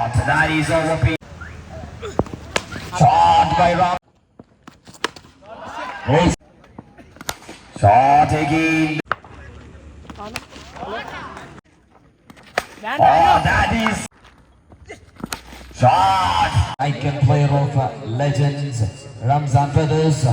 Shot. That is over. Shot by Ram. Oh. Shot again. Oh, that is. Shot. Icon player of uh, legends, Ramzan Brothers.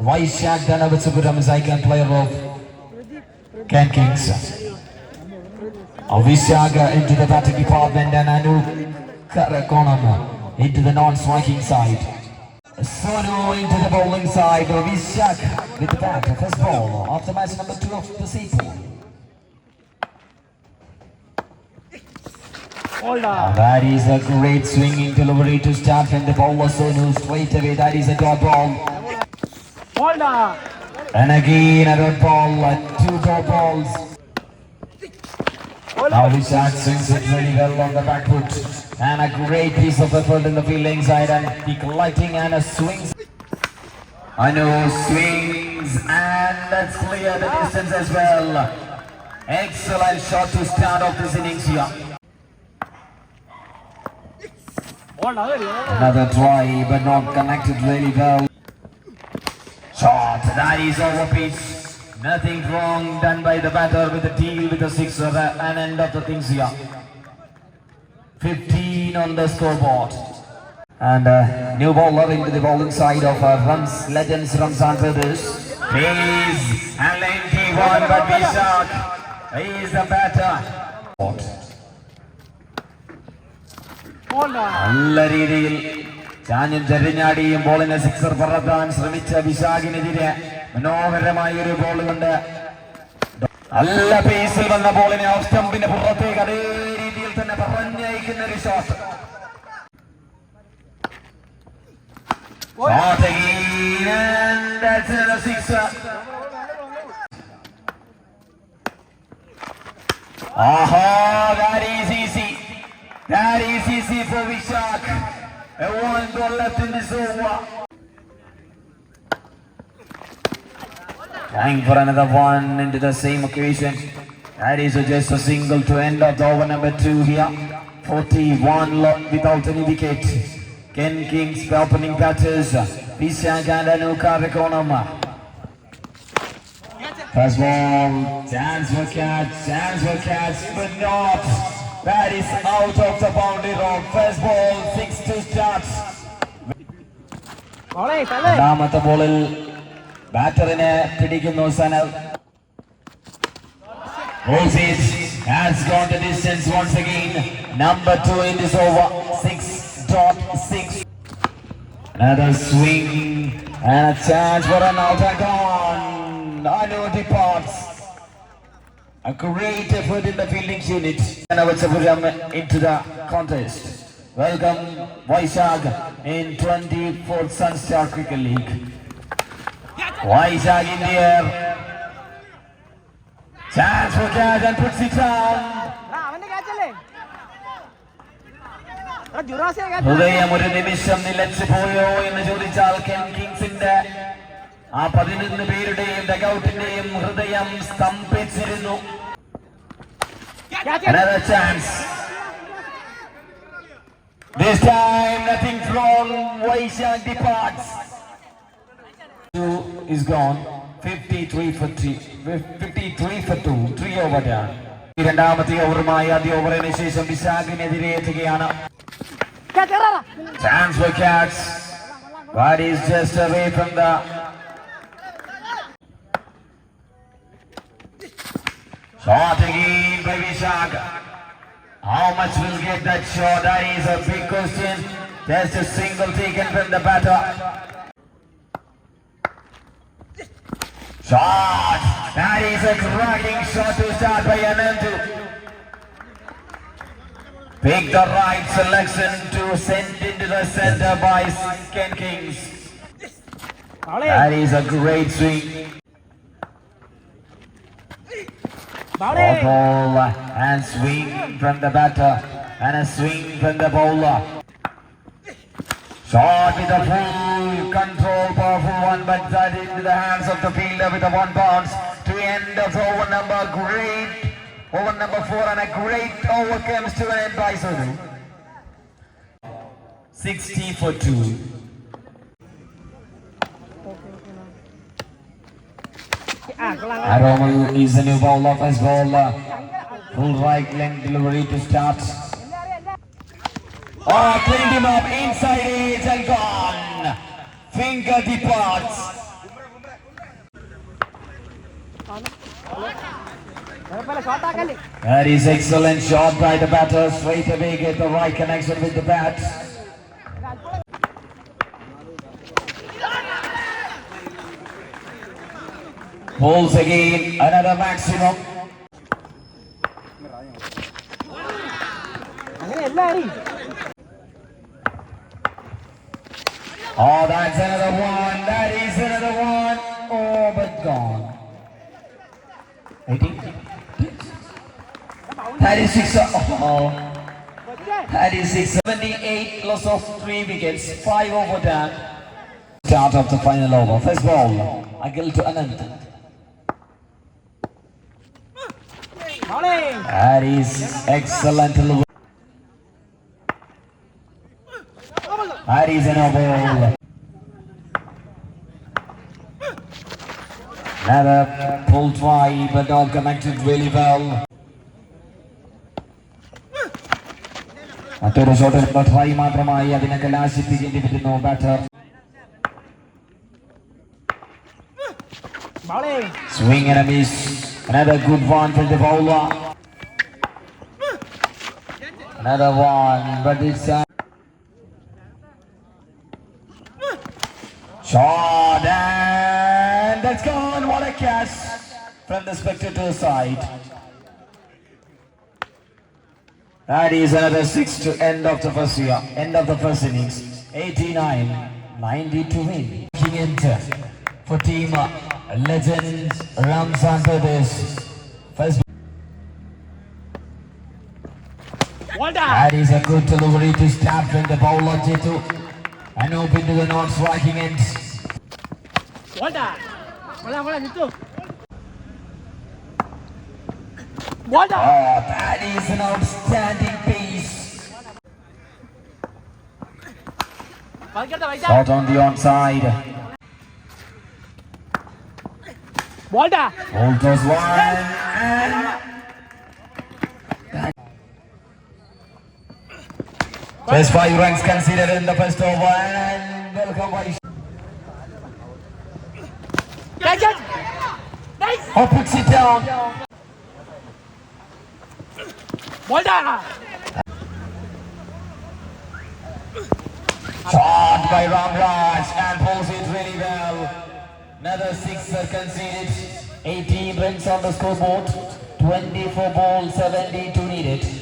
Vaishak Dhanavitsapuram is icon player of Ken Kings. Avishaga into the batting department and Anu Karakonam into the non-striking side. Sonu into the bowling side. Vishak with the bat, first ball after match number two of the season. Now that is a great swinging delivery to start from the bowler Sonu straight away. That is a dot ball. And again a dot ball, uh, two dot balls. Now Vishak swings it really well on the back foot. And a great piece of effort in the fielding side and the collecting and a swings. Anu swings and that's clear the distance as well. Excellent shot to start off this innings here. Another try but not connected really well. Shot that is over pitch. Nothing wrong done by the batter with the deal with the sixer uh, and end of the things here. 15 on the scoreboard. And uh, new loving to the bowling side of uh, Rams Legends Ramzan Brothers. Plays and lengthy one, but Vishak is the batter. നല്ല രീതിയിൽ ചാഞ്ഞും ചെറിഞ്ഞാടിയും ബോളിനെ sixer പറത്താൻ ശ്രമിച്ച വിശാഖിനെതിരെ മനോഹരമായ ഒരു ball കൊണ്ട് നല്ല പേസിൽ വന്ന ബോളിനെ of സ്റ്റംപിന് പുറത്തേക്ക് അതേ തന്നെ പറഞ്ഞയക്കുന്ന ഒരു shot Shot again, and that's a sixer. Aha, that is easy. That is easy for Vishak. A one goal left in this over. Time for another one into the same occasion. That is just a single to end of the over number two here. 41 lo- without any wicket. Ken Kings, the opening batters. Vishak and Anu Karakonam. First ball, chance for catch, chance for catch, but not. That is out of the boundary road. First ball, six to start. രണ്ടാമത്തെ ബോളിൽ ബാറ്ററിനെ പിടിക്കുന്നു Sanal Moses has gone the distance once again. Number two in this over, six dot six. Another swing and a chance for an out and gone. Anu departs. A great effort in the fielding unit. Navatsapuram into the contest. Welcome Vaishag in 24th Sunstar Cricket League. Vaishag in the air. Chance for catch and puts it down. അവന്റെ ക്യാച്ചല്ലേ ജുറാസിയ catch ഹൃദയം ഒരു നിമിഷം നിലച്ചു പോയോ എന്ന് ചോദിച്ചാൽ കെൻ കിങ്സിന്റെ ആ പതിനൊന്ന് പേരുടെയും ഡഗൌട്ടിന്റെയും ഹൃദയം സ്തംഭിച്ചിരുന്നു catch Another chance. This time nothing wrong. Vaishak departs. Two is gone. 53 for 3. 53 for 2. 3 over down. ഈ രണ്ടാമത്തെ ഓവറുമായി ആദ്യ ഓവറിന് ശേഷം വിശാഖിനെതിരെ എത്തുകയാണ് catch എറാ Chance for catch. But he's just away from the. Shot again by Vishak. How much will get that shot? That is a big question. Just a single taken from the batter. Shot! That is a cracking shot to start by Anandu. Pick the right selection to send into the center by Ken Kings. That is a great swing. Ball and swing from the batter and a swing from the bowler. Shot with a full control, powerful one, but that into the hands of the fielder with a one bounce to end of over number great, over number four, and a great over comes to an end by Sudhu. 60 for two. Aromal is the new ball of his ball. Full right length delivery to start. Oh, cleaned him up inside it and gone. Finger departs. That is excellent shot by the batter. Straight away get the right connection with the bat. Pulls again, another maximum. Oh, that's another one. That is another one. Oh, but gone. 18? Thirty-six. Oh. 36, 78 loss of 3 wickets, 5 over that. Start of the final over. First ball, I Agil to Anand. That is excellent. delivery. That is an ball. Another pull try, but not connected really well. മറ്റൊരു ഷോട്ടിൽ try മാത്രമായി അതിനെ കലാശിപ്പിക്കേണ്ടി വരുന്നു batter bowling Swing and a miss. Another good one from the bowler. Another one, but it's a Shot and that's gone. What a catch from the spectator side. That is another six to end of the first year, end of the first innings. 89, 90 to win. Looking into for team legend Ramzan Pradesh. First. That is a good delivery to stop in the bowler to. And open to the north striking end. Walter! Walter, Walter, sit down. Walter! Oh, that is an outstanding piece. Shot on the onside. Walter! Walter's one and... First five runs considered in the first over. And welcome, Vaishnav. Oh, puts it down. Ball down. Shot by Ramraj and pulls it really well. Another six are conceded. 18 runs on the scoreboard. 24 balls, 72 needed.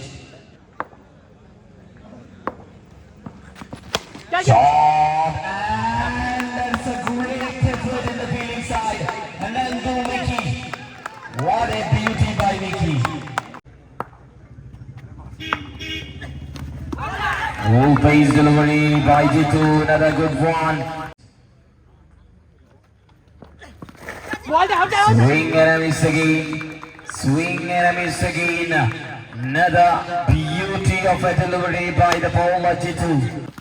And John a great effort in the fielding side. and then Anandu Mickey, what a beauty by Mickey. Oh, pace delivery by Jitu, another good one. Swing and a miss again. Swing and a miss again. Another beauty of a delivery by the bowler Jitu.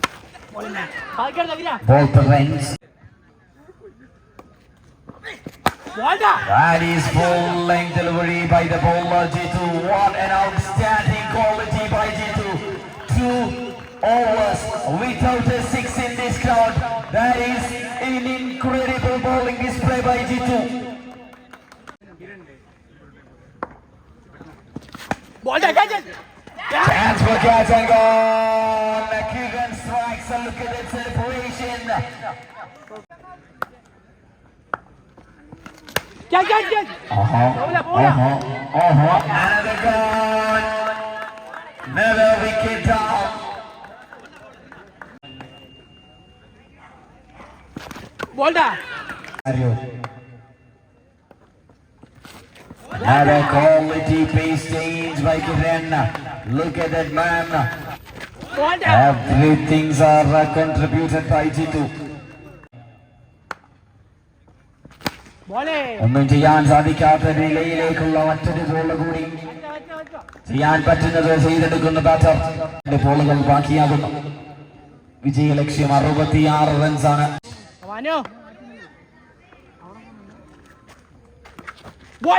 That is full length delivery by the bowler G2. What an outstanding quality by G2. Two overs without a six in this crowd. That is an incredible bowling display by G2. Ball to Chance for goal. Gel gel gel. Aha. Ola, ola. Aha. Aha. Another goal. Another wicket down. Bolda. Mario. Another goal with deep Staines by Kirenna. Look at that man. ബോൾഡാ Everything's are contributed by Jitu. ഒന്നും ചെയ്യാൻ സാധിക്കാത്ത നിലയിലേക്കുള്ള മറ്റൊരു ball കൂടി. ചെയ്യാൻ പറ്റുന്നത് ചെയ്തെടുക്കുന്ന batter ബോളുകൾ ബാക്കിയാകുന്നു. വിജയ ലക്ഷ്യം അറുപത്തിയാറ് റൺസാണ്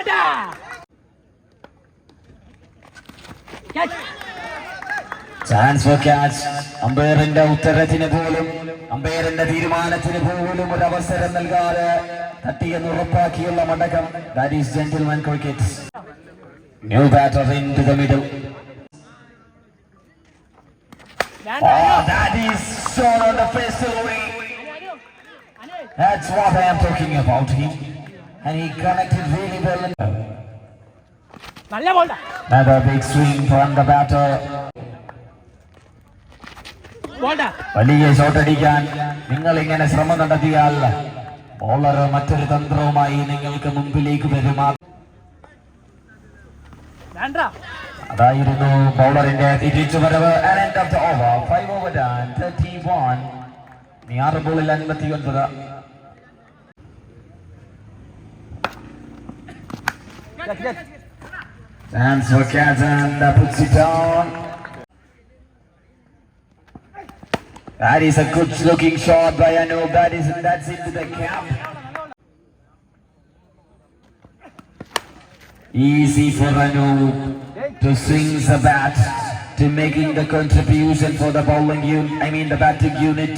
down. Catch. Chance for catch അമ്പയറിന്റെ ഉത്തരത്തിന് പോലും അമ്പയറിന്റെ തീരുമാനത്തിന് പോലും ഒരു അവസരം നൽകാതെ തട്ടിയെന്ന് ഉറപ്പാക്കിയുള്ള മടക്കം that is gentleman cricket new batter in to the middle Stand Oh, up. that is shown on the face of the ring. Anu. Anu. That's what I am talking about him. And he connected really well. നല്ല ബോൾഡാ Another big swing from the batter. വലിയ ഷോട്ടടിക്കാൻ നിങ്ങൾ ഇങ്ങനെ ശ്രമം നടത്തിയാൽ bowler മറ്റൊരു തന്ത്രവുമായി നിങ്ങൾക്ക് മുമ്പിലേക്ക് വരുമാ അതായിരുന്നു ബൗളറിന്റെ തിരിച്ചുവരവ് over. Done. 31. ഇനി ആറ് ബോളിൽ അൻപത്തി ഒൻപത് Chance for Kazan. That puts it down. That is a good looking shot by Anoop. That is that's into the cap. Easy for Anoop to swing the bat to making the contribution for the bowling unit. I mean the batting unit.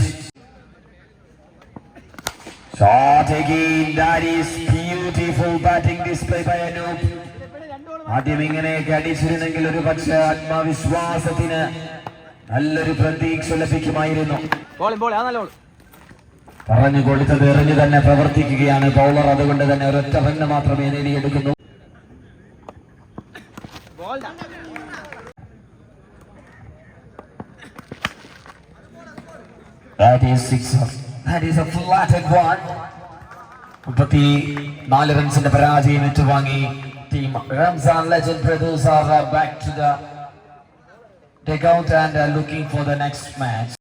Shot again. That is beautiful batting display by Anoop. ആദ്യം ഇങ്ങനെയൊക്കെ അടിച്ചിരുന്നെങ്കിൽ ഒരു പക്ഷേ ആത്മവിശ്വാസത്തിന് നല്ലൊരു പ്രതീക്ഷ ലഭിക്കുമായിരുന്നു. പറഞ്ഞു കൊടുത്തത് എറിഞ്ഞു തന്നെ പ്രവർത്തിക്കുകയാണ്. ബൗളർ അതുകൊണ്ട് തന്നെ ഒരൊറ്റ റണ്ണ് മാത്രമേ നേടിയെടുക്കുന്നു. മുപ്പത്തി നാല് റൺസിന്റെ പരാജയം ഏറ്റുവാങ്ങി. Team Ramzan legend back to the take out and are looking for the next match.